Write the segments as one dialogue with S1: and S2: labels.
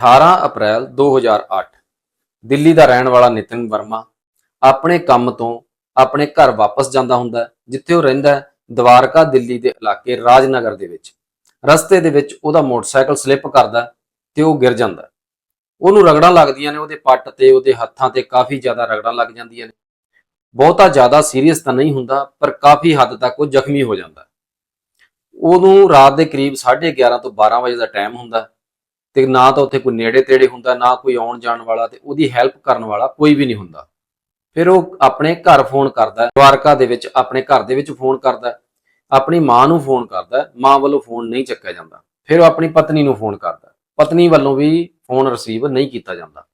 S1: 18 ਅਪ੍ਰੈਲ 2008 ਦਿੱਲੀ ਦਾ ਰਹਿਣ ਵਾਲਾ ਨਿਤਿਨ ਵਰਮਾ ਆਪਣੇ ਕੰਮ ਤੋਂ ਆਪਣੇ ਘਰ ਵਾਪਸ ਜਾਂਦਾ ਹੁੰਦਾ ਜਿੱਥੇ ਉਹ ਰਹਿੰਦਾ ਹੈ ਦਵਾਰਕਾ, ਦਿੱਲੀ ਦੇ ਇਲਾਕੇ ਰਾਜਨਗਰ ਦੇ ਵਿੱਚ। ਰਸਤੇ ਦੇ ਵਿੱਚ ਉਹਦਾ ਮੋਟਰਸਾਈਕਲ ਸਲਿੱਪ ਕਰਦਾ ਹੈ ਤੇ ਉਹ ਗਿਰ ਜਾਂਦਾ ਉਹਨੂੰ ਰਗੜਾਂ ਲੱਗਦੀਆਂ ਨੇ, ਉਹਦੇ ਪੱਟ ਤੇ, ਉਹਦੇ ਹੱਥਾਂ ਤੇ ਕਾਫੀ ਜ਼ਿਆਦਾ ਰਗੜਾਂ ਲੱਗ ਜਾਂਦੀਆਂ ਨੇ। ਬਹੁਤਾ ਜ਼ਿਆਦਾ ਸੀਰੀਅਸ ਤਾਂ ਨਹੀਂ ਹੁੰਦਾ, ਪਰ ਕਾਫੀ ਹੱਦ ਤੱਕ ਉਹ ਜ਼ਖਮੀ ਹੋ ਜਾਂਦਾ ਉਹਨੂੰ ਰਾਤ ਦੇ ਕਰੀਬ 11:30 ਤੋਂ 12 ਵਜੇ ਦਾ ਟਾਈਮ ਹੁੰਦਾ ਤੇ ਨਾ ਤਾਂ ਉੱਥੇ ਕੋਈ ਨੇੜੇ ਤੇੜੇ ਹੁੰਦਾ, ਨਾ ਕੋਈ ਆਉਣ ਜਾਣ ਵਾਲਾ ਤੇ ਉਹਦੀ ਹੈਲਪ ਕਰਨ ਵਾਲਾ ਕੋਈ ਵੀ ਨਹੀਂ ਹੁੰਦਾ। ਫਿਰ ਉਹ ਆਪਣੇ ਘਰ ਫੋਨ ਕਰਦਾ ਹੈ। ਦਵਾਰਕਾ ਦੇ ਵਿੱਚ ਆਪਣੇ ਘਰ ਦੇ ਵਿੱਚ ਫੋਨ ਕਰਦਾ ਆਪਣੀ ਮਾਂ ਨੂੰ ਫੋਨ ਕਰਦਾ ਮਾਂ ਵੱਲੋਂ ਫੋਨ ਨਹੀਂ ਚੱਕਿਆ ਜਾਂਦਾ। ਫਿਰ ਉਹ ਆਪਣੀ ਪਤਨੀ ਨੂੰ ਫੋਨ ਕਰਦਾ ਪਤਨੀ ਵੱਲੋਂ ਵੀ ਫੋਨ ਰਿਸੀਵ ਨਹੀਂ ਕੀਤਾ ਜਾਂਦਾ।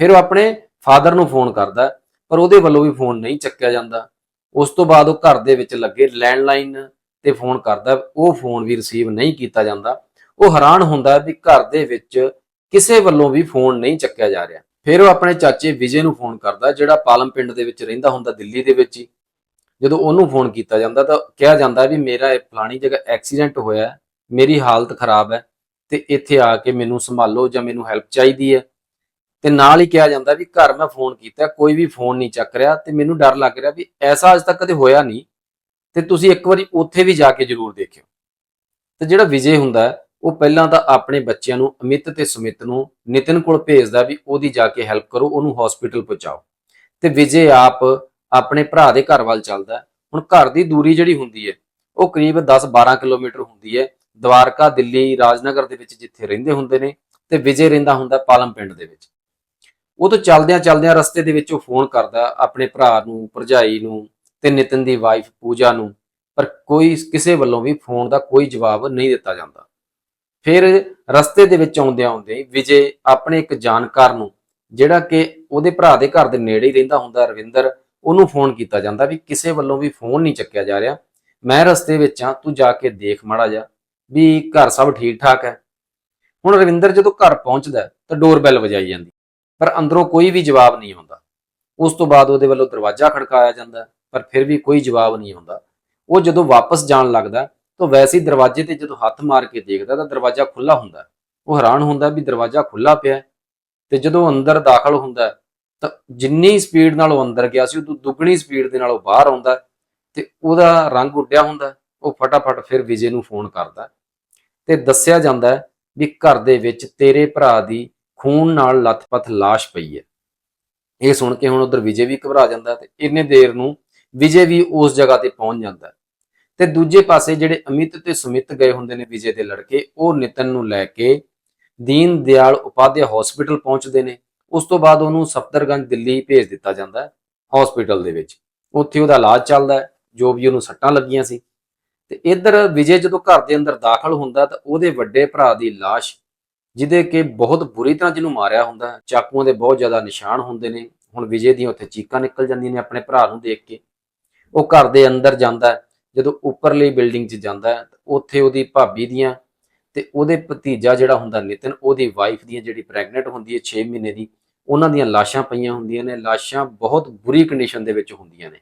S1: ਫਿਰ ਉਹ ਆਪਣੇ ਫਾਦਰ ਨੂੰ ਫੋਨ ਕਰਦਾ ਪਰ ਉਹਦੇ ਵੱਲੋਂ ਵੀ ਫੋਨ ਨਹੀਂ ਚੱਕਿਆ ਜਾਂਦਾ। ਉਸ ਤੋਂ ਬਾਅਦ ਉਹ ਘਰ ਦੇ ਵਿੱਚ ਲੱਗੇ ਲੈਂਡਲਾਈਨ ਤੇ ਫੋਨ ਕਰਦਾ ਉਹ ਫੋਨ ਵੀ ਰਿਸੀਵ ਨਹੀਂ ਕੀਤਾ ਜਾਂਦਾ। ਉਹ ਹੈਰਾਨ ਹੁੰਦਾ ਵੀ ਘਰ ਦੇ ਵਿੱਚ ਕਿਸੇ ਵੱਲੋਂ ਵੀ ਫੋਨ ਨਹੀਂ ਚੱਕਿਆ ਜਾ ਰਿਹਾ। ਫਿਰ ਉਹ ਆਪਣੇ ਚਾਚੇ ਵਿਜੇ ਨੂੰ ਫੋਨ ਕਰਦਾ, ਜਿਹੜਾ ਪਾਲਮ ਪਿੰਡ ਦੇ ਵਿੱਚ ਰਹਿੰਦਾ ਹੁੰਦਾ ਦਿੱਲੀ ਦੇ ਵਿੱਚ ਹੀ। ਜਦੋਂ ਉਹਨੂੰ ਫੋਨ ਕੀਤਾ ਜਾਂਦਾ ਤਾਂ ਕਿਹਾ ਜਾਂਦਾ ਵੀ ਮੇਰਾ ਇਹ ਫਲਾਣੀ ਜਗ੍ਹਾ ਐਕਸੀਡੈਂਟ ਹੋਇਆ ਮੇਰੀ ਹਾਲਤ ਖਰਾਬ ਹੈ ਤੇ ਇੱਥੇ ਆ ਕੇ ਮੈਨੂੰ ਸੰਭਾਲੋ ਜਾਂ ਮੈਨੂੰ ਹੈਲਪ ਚਾਹੀਦੀ ਹੈ। ਤੇ ਨਾਲ ਹੀ ਕਿਹਾ ਜਾਂਦਾ ਵੀ ਘਰ ਮੈਂ ਫੋਨ ਕੀਤਾ, ਕੋਈ ਵੀ ਫੋਨ ਨਹੀਂ ਚੱਕ ਰਿਹਾ ਤੇ ਮੈਨੂੰ ਡਰ ਲੱਗ ਰਿਹਾ ਵੀ ਐਸਾ ਅਜ ਤੱਕ ਕਦੇ ਹੋਇਆ ਨਹੀਂ ਤੇ ਤੁਸੀਂ ਇੱਕ ਵਾਰੀ ਉੱਥੇ ਵੀ ਜਾ ਕੇ ਜ਼ਰੂਰ ਦੇਖਿਓ। ਤੇ ਜਿਹੜਾ ਵਿਜੇ ਹੁੰਦਾ ਉਹ ਪਹਿਲਾਂ ਤਾਂ ਆਪਣੇ ਬੱਚਿਆਂ ਨੂੰ ਅਮਿਤ ਤੇ ਸੁਮਿਤ ਨੂੰ ਨਿਤਿਨ ਕੋਲ ਭੇਜਦਾ ਵੀ ਉਹਦੀ ਜਾ ਕੇ ਹੈਲਪ ਕਰੋ, ਉਹਨੂੰ ਹਸਪੀਟਲ ਪਹੁੰਚਾਓ। ਤੇ ਵਿਜੇ ਆਪ ਆਪਣੇ ਭਰਾ ਦੇ ਘਰ ਵੱਲ ਚੱਲਦਾ ਹੁਣ ਘਰ ਦੀ ਦੂਰੀ ਜਿਹੜੀ ਹੁੰਦੀ ਹੈ, ਉਹ ਕਰੀਬ 10-12 ਕਿਲੋਮੀਟਰ ਹੁੰਦੀ ਹੈ। ਦਵਾਰਕਾ, ਦਿੱਲੀ, ਰਾਜਨਗਰ ਦੇ ਵਿੱਚ ਜਿੱਥੇ ਰਹਿੰਦੇ ਹੁੰਦੇ ਨੇ ਤੇ ਵਿਜੇ ਰਹਿੰਦਾ ਹੁੰਦਾ ਪਾਲਮ ਪਿੰਡ ਦੇ ਵਿੱਚ। ਉਹ ਤੋਂ ਚੱਲਦਿਆਂ ਚੱਲਦਿਆਂ ਰਸਤੇ ਦੇ ਵਿੱਚ ਉਹ ਫੋਨ ਕਰਦਾ ਆਪਣੇ ਭਰਾ ਨੂੰ, ਭਰਜਾਈ ਨੂੰ ਤੇ ਨਿਤਿਨ ਦੀ ਵਾਈਫ ਪੂਜਾ ਨੂੰ, ਪਰ ਕੋਈ ਕਿਸੇ ਵੱਲੋਂ ਵੀ ਫੋਨ ਦਾ ਕੋਈ ਜਵਾਬ ਨਹੀਂ ਦਿੱਤਾ ਜਾਂਦਾ। ਫਿਰ ਰਸਤੇ ਦੇ ਵਿੱਚ ਆਉਂਦੇ ਆਉਂਦੇ ਵਿਜੇ ਆਪਣੇ ਇੱਕ ਜਾਣਕਾਰ ਨੂੰ, ਜਿਹੜਾ ਕਿ ਉਹਦੇ ਭਰਾ ਦੇ ਘਰ ਦੇ ਨੇੜੇ ਹੀ ਰਹਿੰਦਾ ਹੁੰਦਾ ਰਵਿੰਦਰ, ਉਹਨੂੰ ਫੋਨ ਕੀਤਾ ਜਾਂਦਾ ਵੀ ਕਿਸੇ ਵੱਲੋਂ ਵੀ ਫੋਨ ਨਹੀਂ ਚੱਕਿਆ ਜਾ ਰਿਹਾ। ਮੈਂ ਰਸਤੇ ਵਿੱਚ ਆ ਤੂੰ ਜਾ ਕੇ ਦੇਖ ਮਾੜਾ ਜਾ ਵੀ ਘਰ ਸਭ ਠੀਕ ਠਾਕ ਹੈ। ਹੁਣ ਰਵਿੰਦਰ ਜਦੋਂ ਘਰ ਪਹੁੰਚਦਾ ਤਾਂ ਡੋਰ ਬੈਲ ਵਜਾਈ ਜਾਂਦੀ, ਪਰ ਅੰਦਰੋਂ ਕੋਈ ਵੀ ਜਵਾਬ ਨਹੀਂ ਆਉਂਦਾ। ਉਸ ਤੋਂ ਬਾਅਦ ਉਹਦੇ ਵੱਲੋਂ ਦਰਵਾਜ਼ਾ ਖੜਕਾਇਆ ਜਾਂਦਾ, ਪਰ ਫਿਰ ਵੀ ਕੋਈ ਜਵਾਬ ਨਹੀਂ ਆਉਂਦਾ। ਉਹ ਜਦੋਂ ਵਾਪਸ ਜਾਣ ਲੱਗਦਾ ਤਾਂ ਵੈਸੇ ਹੀ ਦਰਵਾਜ਼ੇ ਤੇ ਜਦੋਂ ਹੱਥ ਮਾਰ ਕੇ ਦੇਖਦਾ ਤਾਂ ਦਰਵਾਜ਼ਾ ਖੁੱਲਾ ਹੁੰਦਾ ਉਹ ਹੈਰਾਨ ਹੁੰਦਾ ਵੀ ਦਰਵਾਜ਼ਾ ਖੁੱਲਾ ਪਿਆ ਹੈ। ਤੇ ਜਦੋਂ ਅੰਦਰ ਦਾਖਲ ਹੁੰਦਾ ਤਾਂ ਜਿੰਨੀ ਸਪੀਡ ਨਾਲ ਉਹ ਅੰਦਰ ਗਿਆ ਸੀ ਉਹ ਦੁੱਗਣੀ ਸਪੀਡ ਦੇ ਨਾਲ ਉਹ ਬਾਹਰ ਆਉਂਦਾ ਹੈ ਤੇ ਉਹਦਾ ਰੰਗ ਉੱਡਿਆ ਹੁੰਦਾ ਉਹ ਫਟਾਫਟ ਫਿਰ ਵਿਜੇ ਨੂੰ ਫੋਨ ਕਰਦਾ ਹੈ ਤੇ ਦੱਸਿਆ ਜਾਂਦਾ ਵੀ ਘਰ ਦੇ ਵਿੱਚ ਤੇਰੇ ਭਰਾ ਦੀ ਖੂਨ ਨਾਲ ਲੱਥਪੱਥ ਲਾਸ਼ ਪਈ ਹੈ। ਇਹ ਸੁਣ ਕੇ ਹੁਣ ਉਧਰ ਵਿਜੇ ਵੀ ਘਬਰਾ ਜਾਂਦਾ ਹੈ ਤੇ ਇੰਨੇ ਦੇਰ ਨੂੰ ਵਿਜੇ ਵੀ ਉਸ ਜਗ੍ਹਾ ਤੇ ਪਹੁੰਚ ਜਾਂਦਾ ਤੇ ਦੂਜੇ ਪਾਸੇ ਜਿਹੜੇ ਅਮਿਤ ਤੇ ਸੁਮਿਤ ਗਏ ਹੁੰਦੇ ਨੇ ਵਿਜੇ ਦੇ ਲੜਕੇ, ਉਹ ਨਿਤਨ ਨੂੰ ਲੈ ਕੇ ਦੀਨ ਦਿਆਲ ਉਪਾਧਿਆ ਹਸਪੀਟਲ ਪਹੁੰਚਦੇ ਨੇ। ਉਸ ਤੋਂ ਬਾਅਦ ਉਹਨੂੰ ਸਫਦਰਗੰਜ ਦਿੱਲੀ ਭੇਜ ਦਿੱਤਾ ਜਾਂਦਾ ਹੈ ਹਸਪੀਟਲ ਦੇ ਵਿੱਚ। ਉੱਥੇ ਉਹਦਾ ਇਲਾਜ ਚੱਲਦਾ ਹੈ, ਜੋ ਵੀ ਉਹਨੂੰ ਸੱਟਾਂ ਲੱਗੀਆਂ ਸੀ। ਤੇ ਇੱਧਰ ਵਿਜੇ ਜਦੋਂ ਘਰ ਦੇ ਅੰਦਰ ਦਾਖਲ ਹੁੰਦਾ ਤਾਂ ਉਹਦੇ ਵੱਡੇ ਭਰਾ ਦੀ ਲਾਸ਼, ਜਿਹਦੇ ਕਿ ਬਹੁਤ ਬੁਰੀ ਤਰ੍ਹਾਂ ਜਿਹਨੂੰ ਮਾਰਿਆ ਹੁੰਦਾ ਚਾਕੂਆਂ ਦੇ ਬਹੁਤ ਜ਼ਿਆਦਾ ਨਿਸ਼ਾਨ ਹੁੰਦੇ ਨੇ। ਹੁਣ ਵਿਜੇ ਦੀਆਂ ਉੱਥੇ ਚੀਕਾਂ ਨਿਕਲ ਜਾਂਦੀਆਂ ਨੇ ਆਪਣੇ ਭਰਾ ਨੂੰ ਦੇਖ ਕੇ। ਉਹ ਘਰ ਦੇ ਅੰਦਰ ਜਾਂਦਾ ਹੈ। ਜਦੋਂ ਉੱਪਰਲੀ ਬਿਲਡਿੰਗ 'ਚ ਜਾਂਦਾ ਤਾਂ ਉੱਥੇ ਉਹਦੀ ਭਾਬੀ ਦੀਆਂ ਤੇ ਉਹਦੇ ਭਤੀਜਾ ਜਿਹੜਾ ਹੁੰਦਾ ਨਿਤਨ, ਉਹਦੀ ਵਾਈਫ ਦੀਆਂ ਜਿਹੜੀ ਪ੍ਰੈਗਨੈਂਟ ਹੁੰਦੀ ਹੈ 6 ਮਹੀਨੇ ਦੀ, ਉਹਨਾਂ ਦੀਆਂ ਲਾਸ਼ਾਂ ਪਈਆਂ ਹੁੰਦੀਆਂ ਨੇ, ਲਾਸ਼ਾਂ ਬਹੁਤ ਬੁਰੀ ਕੰਡੀਸ਼ਨ ਦੇ ਵਿੱਚ ਹੁੰਦੀਆਂ ਨੇ।